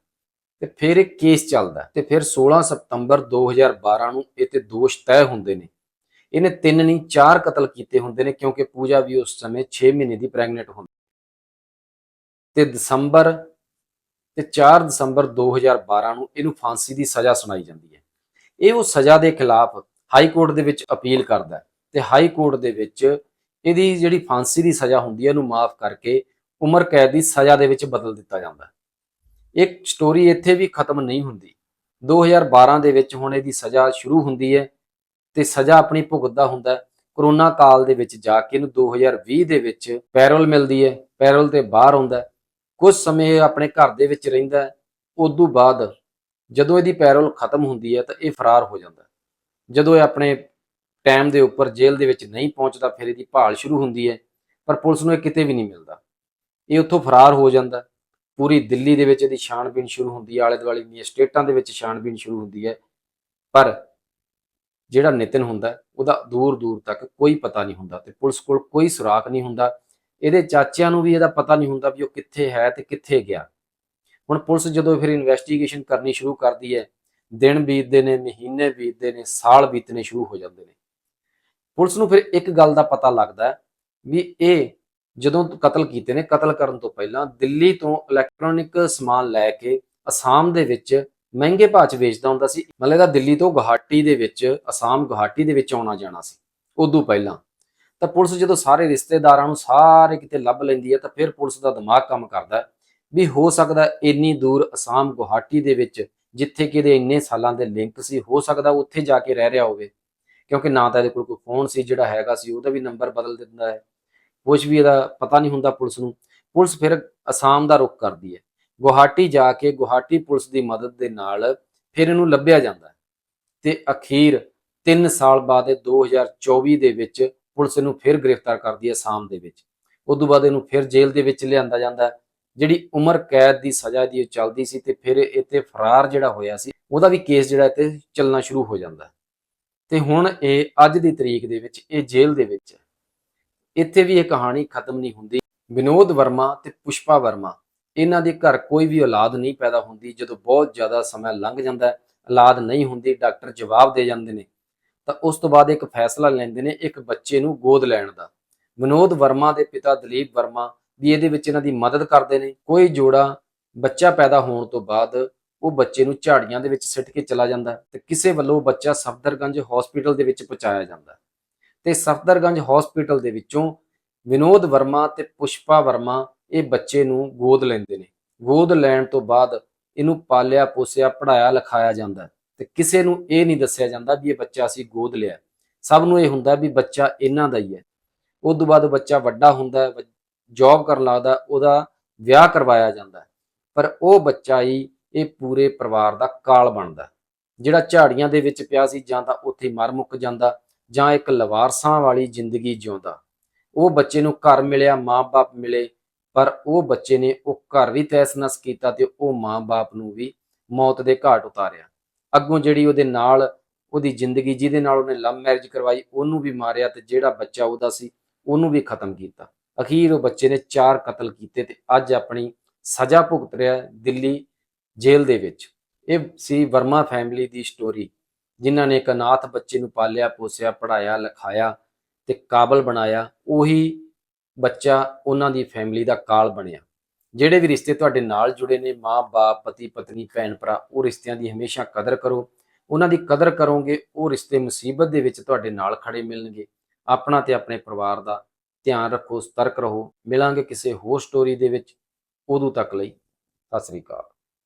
S1: ਤੇ ਫਿਰ ਇਹ ਕੇਸ ਚੱਲਦਾ ਤੇ ਫਿਰ 16 ਸਤੰਬਰ 2012 ਨੂੰ ਇਹ ਤੇ ਦੋਸ਼ ਤੈਅ ਹੁੰਦੇ ਨੇ। ਇਹਨੇ ਤਿੰਨ ਨਹੀਂ, ਚਾਰ ਕਤਲ ਕੀਤੇ ਹੁੰਦੇ ਨੇ ਕਿਉਂਕਿ ਪੂਜਾ ਵੀ ਉਸ ਸਮੇਂ 6 ਮਹੀਨੇ ਦੀ ਪ੍ਰੈਗਨੈਂਟ ਹੁੰਦੀ ਤੇ ਦਸੰਬਰ ਤੇ 4 ਦਸੰਬਰ 2012 ਨੂੰ ਇਹਨੂੰ ਫਾਂਸੀ ਦੀ ਸਜ਼ਾ ਸੁਣਾਈ ਜਾਂਦੀ ਹੈ। ਇਹ ਉਹ ਸਜ਼ਾ ਦੇ ਖਿਲਾਫ ਹਾਈ ਕੋਰਟ ਦੇ ਵਿੱਚ ਅਪੀਲ ਕਰਦਾ ਹੈ ਤੇ ਹਾਈ ਕੋਰਟ ਦੇ ਵਿੱਚ ਇਹਦੀ ਜਿਹੜੀ ਫਾਂਸੀ ਦੀ ਸਜ਼ਾ ਹੁੰਦੀ ਹੈ, ਇਹਨੂੰ ਮਾਫ ਕਰਕੇ ਉਮਰ ਕੈਦ ਦੀ ਸਜ਼ਾ ਦੇ ਵਿੱਚ ਬਦਲ ਦਿੱਤਾ ਜਾਂਦਾ ਹੈ ਇੱਕ ਸਟੋਰੀ ਇੱਥੇ ਵੀ ਖਤਮ ਨਹੀਂ ਹੁੰਦੀ 2012 ਦੇ ਵਿੱਚ ਹੁਣ ਇਹਦੀ ਸਜ਼ਾ ਸ਼ੁਰੂ ਹੁੰਦੀ ਹੈ ਤੇ ਸਜ਼ਾ ਆਪਣੀ ਭੁਗਤਦਾ ਹੁੰਦਾ ਹੈ। ਕਰੋਨਾ ਕਾਲ ਦੇ ਵਿੱਚ ਜਾ ਕੇ ਇਹਨੂੰ 2020 ਦੇ ਵਿੱਚ ਪੈਰੋਲ ਮਿਲਦੀ ਹੈ, ਪੈਰੋਲ ਤੇ ਬਾਹਰ ਆਉਂਦਾ ਹੈ। ਕੁਝ ਸਮੇਂ ਇਹ ਆਪਣੇ ਘਰ ਦੇ ਵਿੱਚ ਰਹਿੰਦਾ ਹੈ ਉਦੋਂ ਬਾਅਦ ਜਦੋਂ ਇਹਦੀ ਪੈਰੋਲ ਖਤਮ ਹੁੰਦੀ ਹੈ ਤਾਂ ਇਹ ਫਰਾਰ ਹੋ ਜਾਂਦਾ ਜਦੋਂ ਇਹ ਆਪਣੇ ਟਾਈਮ ਦੇ ਉੱਪਰ ਜੇਲ੍ਹ ਦੇ ਵਿੱਚ ਨਹੀਂ ਪਹੁੰਚਦਾ, ਫਿਰ ਇਹਦੀ ਭਾਲ ਸ਼ੁਰੂ ਹੁੰਦੀ ਹੈ, ਪਰ ਪੁਲਿਸ ਨੂੰ ਇਹ ਕਿਤੇ ਵੀ ਨਹੀਂ ਮਿਲਦਾ। ਇਹ ਉੱਥੋਂ ਫਰਾਰ ਹੋ ਜਾਂਦਾ। ਪੂਰੀ ਦਿੱਲੀ ਦੇ ਵਿੱਚ ਇਹਦੀ ਛਾਣਬੀਣ ਸ਼ੁਰੂ ਹੁੰਦੀ ਹੈ ਆਲੇ ਦੁਆਲੇ ਦੀਆਂ ਸਟੇਟਾਂ ਦੇ ਵਿੱਚ ਛਾਣਬੀਣ ਸ਼ੁਰੂ ਹੁੰਦੀ ਹੈ। ਪਰ ਜਿਹੜਾ ਨਿਤਿਨ ਹੁੰਦਾ ਉਹਦਾ ਦੂਰ ਦੂਰ ਤੱਕ ਕੋਈ ਪਤਾ ਨਹੀਂ ਹੁੰਦਾ ਤੇ ਪੁਲਿਸ ਕੋਲ ਕੋਈ ਸੁਰਾਖ ਨਹੀਂ ਹੁੰਦਾ। ਇਹਦੇ ਚਾਚਿਆਂ ਨੂੰ ਵੀ ਇਹਦਾ ਪਤਾ ਨਹੀਂ ਹੁੰਦਾ ਵੀ ਉਹ ਕਿੱਥੇ ਹੈ ਤੇ ਕਿੱਥੇ ਗਿਆ। ਹੁਣ ਪੁਲਿਸ ਜਦੋਂ ਫਿਰ ਇਨਵੈਸਟੀਗੇਸ਼ਨ ਕਰਨੀ ਸ਼ੁਰੂ ਕਰਦੀ ਹੈ, ਦਿਨ ਬੀਤਦੇ ਨੇ, ਮਹੀਨੇ ਬੀਤਦੇ ਨੇ, ਸਾਲ ਬੀਤਣੇ ਸ਼ੁਰੂ ਹੋ ਜਾਂਦੇ ਨੇ। ਪੁਲਿਸ ਨੂੰ ਫਿਰ ਇੱਕ ਗੱਲ ਦਾ ਪਤਾ ਲੱਗਦਾ ਵੀ ਇਹ ਜਦੋਂ ਕਤਲ ਕੀਤੇ ਨੇ, ਕਤਲ ਕਰਨ ਤੋਂ ਪਹਿਲਾਂ ਦਿੱਲੀ ਤੋਂ ਇਲੈਕਟ੍ਰੋਨਿਕ ਸਮਾਨ ਲੈ ਕੇ ਅਸਾਮ ਦੇ ਵਿੱਚ ਮਹਿੰਗੇ ਭਾਅ 'ਚ ਵੇਚਦਾ ਹੁੰਦਾ ਸੀ। ਮਤਲਬ ਇਹਦਾ ਦਿੱਲੀ ਤੋਂ ਗੁਹਾਟੀ ਦੇ ਵਿੱਚ, ਅਸਾਮ ਗੁਹਾਟੀ ਦੇ ਵਿੱਚ ਆਉਣਾ ਜਾਣਾ ਸੀ ਉਦੋਂ ਪਹਿਲਾਂ। ਤਾਂ ਪੁਲਿਸ ਜਦੋਂ ਸਾਰੇ ਰਿਸ਼ਤੇਦਾਰਾਂ ਨੂੰ ਸਾਰੇ ਕਿਤੇ ਲੱਭ ਲੈਂਦੀ ਹੈ ਤਾਂ ਫਿਰ ਪੁਲਿਸ ਦਾ ਦਿਮਾਗ ਕੰਮ ਕਰਦਾ ਵੀ ਹੋ ਸਕਦਾ ਇੰਨੀ ਦੂਰ ਅਸਾਮ ਗੁਹਾਟੀ ਦੇ ਵਿੱਚ ਜਿੱਥੇ ਕਿ ਇਹਦੇ ਇੰਨੇ ਸਾਲਾਂ ਦੇ ਲਿੰਕ ਸੀ, ਹੋ ਸਕਦਾ ਉੱਥੇ ਜਾ ਕੇ ਰਹਿ ਰਿਹਾ ਹੋਵੇ। ਕਿਉਂਕਿ ਨਾ ਤਾਂ ਇਹਦੇ ਕੋਲ ਕੋਈ ਫੋਨ ਸੀ, ਜਿਹੜਾ ਹੈਗਾ ਸੀ, ਉਹਦਾ ਵੀ ਨੰਬਰ ਬਦਲ ਦਿੰਦਾ ਹੈ। ਕੁਝ ਵੀ ਇਹਦਾ ਪਤਾ ਨਹੀਂ ਹੁੰਦਾ ਪੁਲਿਸ ਨੂੰ। ਪੁਲਿਸ ਫਿਰ ਅਸਾਮ ਦਾ ਰੁਖ ਕਰਦੀ ਹੈ। ਗੁਹਾਟੀ ਜਾ ਕੇ ਗੁਹਾਟੀ ਪੁਲਿਸ ਦੀ ਮਦਦ ਦੇ ਨਾਲ ਫਿਰ ਇਹਨੂੰ ਲੱਭਿਆ ਜਾਂਦਾ ਹੈ। ਤੇ ਅਖੀਰ 3 ਸਾਲ ਬਾਅਦ ਇਹ 2024 ਦੇ ਵਿੱਚ ਪੁਲਿਸ ਇਹਨੂੰ ਫਿਰ ਗ੍ਰਿਫਤਾਰ ਕਰਦੀ ਹੈ ਅਸਾਮ ਦੇ ਵਿੱਚ। ਉਦੋਂ ਬਾਅਦ ਇਹਨੂੰ ਫਿਰ ਜੇਲ੍ਹ ਦੇ ਵਿੱਚ ਲਿਆਂਦਾ ਜਾਂਦਾ ਜਿਹੜੀ ਉਮਰ ਕੈਦ ਦੀ ਸਜ਼ਾ ਦੀ ਉਹ ਚੱਲਦੀ ਸੀ ਤੇ ਫਿਰ ਇੱਥੇ ਫਰਾਰ ਜਿਹੜਾ ਹੋਇਆ ਸੀ, ਉਹਦਾ ਵੀ ਕੇਸ ਜਿਹੜਾ ਇੱਥੇ ਚੱਲਣਾ ਸ਼ੁਰੂ ਹੋ ਜਾਂਦਾ ਤੇ ਹੁਣ ਇਹ ਅੱਜ ਦੀ ਤਰੀਕ ਦੇ ਵਿੱਚ, ਇਹ ਜੇਲ੍ਹ ਦੇ ਵਿੱਚ ਹੈ। ਇੱਥੇ ਵੀ ਇਹ ਕਹਾਣੀ ਖਤਮ ਨਹੀਂ ਹੁੰਦੀ। ਵਿਨੋਦ ਵਰਮਾ ਤੇ ਪੁਸ਼ਪਾ ਵਰਮਾ, ਇਹਨਾਂ ਦੇ ਘਰ ਕੋਈ ਵੀ ਔਲਾਦ ਨਹੀਂ ਪੈਦਾ ਹੁੰਦੀ। ਜਦੋਂ ਬਹੁਤ ਜ਼ਿਆਦਾ ਸਮਾਂ ਲੰਘ ਜਾਂਦਾ ਹੈ, ਔਲਾਦ ਨਹੀਂ ਹੁੰਦੀ, ਡਾਕਟਰ ਜਵਾਬ ਦੇ ਜਾਂਦੇ ਨੇ। ਤਾਂ ਉਸ ਤੋਂ ਬਾਅਦ ਇੱਕ ਫੈਸਲਾ ਲੈਂਦੇ ਨੇ, ਇੱਕ ਬੱਚੇ ਨੂੰ ਗੋਦ ਲੈਣ ਦਾ। ਵਿਨੋਦ ਵਰਮਾ ਦੇ ਪਿਤਾ ਦਲੀਪ ਵਰਮਾ ਵੀ ਇਹਦੇ ਵਿੱਚ ਇਹਨਾਂ ਦੀ ਮਦਦ ਕਰਦੇ ਨੇ। ਕੋਈ ਜੋੜਾ ਬੱਚਾ ਪੈਦਾ ਹੋਣ ਤੋਂ ਬਾਅਦ ਉਹ ਬੱਚੇ ਨੂੰ ਝਾੜੀਆਂ ਦੇ ਵਿੱਚ ਸਿੱਟ ਕੇ ਚਲਾ ਜਾਂਦਾ ਹੈ ਤੇ ਕਿਸੇ ਵੱਲੋਂ ਉਹ ਬੱਚਾ ਸਫਦਰਗੰਜ ਹਸਪੀਟਲ ਦੇ ਵਿੱਚ ਪਹੁੰਚਾਇਆ ਜਾਂਦਾ ਹੈ। ਤੇ ਸਫਦਰਗੰਜ ਹਸਪੀਟਲ ਦੇ ਵਿੱਚੋਂ ਵਿਨੋਦ ਵਰਮਾ ਤੇ ਪੁਸ਼ਪਾ ਵਰਮਾ ਇਹ ਬੱਚੇ ਨੂੰ ਗੋਦ ਲੈਂਦੇ ਨੇ। ਗੋਦ ਲੈਣ ਤੋਂ ਬਾਅਦ ਇਹਨੂੰ ਪਾਲਿਆ, ਪੋਸਿਆ ਪੜਾਇਆ ਲਿਖਾਇਆ ਜਾਂਦਾ ਹੈ ਤੇ ਕਿਸੇ ਨੂੰ ਇਹ ਨਹੀਂ ਦੱਸਿਆ ਜਾਂਦਾ ਵੀ ਇਹ ਬੱਚਾ ਅਸੀਂ ਗੋਦ ਲਿਆ ਸਭ ਨੂੰ ਇਹ ਹੁੰਦਾ ਵੀ ਬੱਚਾ ਇਹਨਾਂ ਦਾ ਹੀ ਹੈ। ਉਸ ਤੋਂ ਬਾਅਦ ਬੱਚਾ ਵੱਡਾ ਹੁੰਦਾ ਹੈ ਜੌਬ ਕਰਨ ਲੱਗਦਾ ਉਹਦਾ ਵਿਆਹ ਕਰਵਾਇਆ ਜਾਂਦਾ ਪਰ ਉਹ ਬੱਚਾ ਹੀ ਇਹ ਪੂਰੇ ਪਰਿਵਾਰ ਦਾ ਕਾਲ ਬਣਦਾ। ਜਿਹੜਾ ਝਾੜੀਆਂ ਦੇ ਵਿੱਚ ਪਿਆ ਸੀ ਜਾਂ ਤਾਂ ਉੱਥੇ ਮਰ ਮੁੱਕ ਜਾਂਦਾ ਜਾਂ ਇੱਕ ਲਵਾਰਸਾਂ ਵਾਲੀ ਜ਼ਿੰਦਗੀ ਜਿਉਂਦਾ। ਉਹ ਬੱਚੇ ਨੂੰ ਘਰ ਮਿਲਿਆ, ਮਾਂ-ਬਾਪ ਮਿਲੇ, ਪਰ ਉਹ ਬੱਚੇ ਨੇ ਉਹ ਘਰ ਵੀ ਤੈਸ-ਨਸ ਕੀਤਾ ਤੇ ਉਹ ਮਾਂ-ਬਾਪ ਨੂੰ ਵੀ ਮੌਤ ਦੇ ਘਾਟ ਉਤਾਰਿਆ। ਅੱਗੋਂ ਜਿਹੜੀ ਉਹਦੇ ਨਾਲ ਉਹਦੀ ਜ਼ਿੰਦਗੀ ਜਿਹਦੇ ਨਾਲ ਉਹਨੇ ਲਵ ਮੈਰਿਜ ਕਰਵਾਈ, ਉਹਨੂੰ ਵੀ ਮਾਰਿਆ ਤੇ ਜਿਹੜਾ ਬੱਚਾ ਉਹਦਾ ਸੀ, ਉਹਨੂੰ ਵੀ ਖਤਮ ਕੀਤਾ। ਅਖੀਰ ਉਹ ਬੱਚੇ ਨੇ ਚਾਰ ਕਤਲ ਕੀਤੇ ਤੇ ਅੱਜ ਆਪਣੀ ਸਜ਼ਾ ਭੁਗਤ ਰਿਹਾ ਦਿੱਲੀ ਜੇਲ੍ਹ ਦੇ ਵਿੱਚ। ਇਹ ਸੀ ਵਰਮਾ ਫੈਮਿਲੀ ਦੀ ਸਟੋਰੀ ਜਿਨ੍ਹਾਂ ਨੇ ਇੱਕ ਅਨਾਥ ਬੱਚੇ ਨੂੰ ਪਾਲਿਆ, ਪੋਸਿਆ ਪੜਾਇਆ ਲਿਖਾਇਆ ਤੇ ਕਾਬਲ ਬਣਾਇਆ। ਉਹੀ ਬੱਚਾ ਉਹਨਾਂ ਦੀ ਫੈਮਿਲੀ ਦਾ ਕਾਲ ਬਣਿਆ। ਜਿਹੜੇ ਵੀ ਰਿਸ਼ਤੇ ਤੁਹਾਡੇ ਨਾਲ ਜੁੜੇ ਨੇ ਮਾਂ-ਬਾਪ ਪਤੀ, ਪਤਨੀ, ਭੈਣ, ਭਰਾ, ਉਹ ਰਿਸ਼ਤਿਆਂ ਦੀ ਹਮੇਸ਼ਾ ਕਦਰ ਕਰੋ। ਉਹਨਾਂ ਦੀ ਕਦਰ ਕਰੋਗੇ, ਉਹ ਰਿਸ਼ਤੇ ਮੁਸੀਬਤ ਦੇ ਵਿੱਚ ਤੁਹਾਡੇ ਨਾਲ ਖੜੇ ਮਿਲਣਗੇ। ਆਪਣਾ ਤੇ ਆਪਣੇ ਪਰਿਵਾਰ ਦਾ ਧਿਆਨ ਰੱਖੋ, ਸਤਰਕ ਰਹੋ। ਮਿਲਾਂਗੇ ਕਿਸੇ ਹੋਰ ਸਟੋਰੀ ਦੇ ਵਿੱਚ। ਉਦੋਂ ਤੱਕ ਲਈ ਸਤਿ ਸ੍ਰੀ ਅਕਾਲ।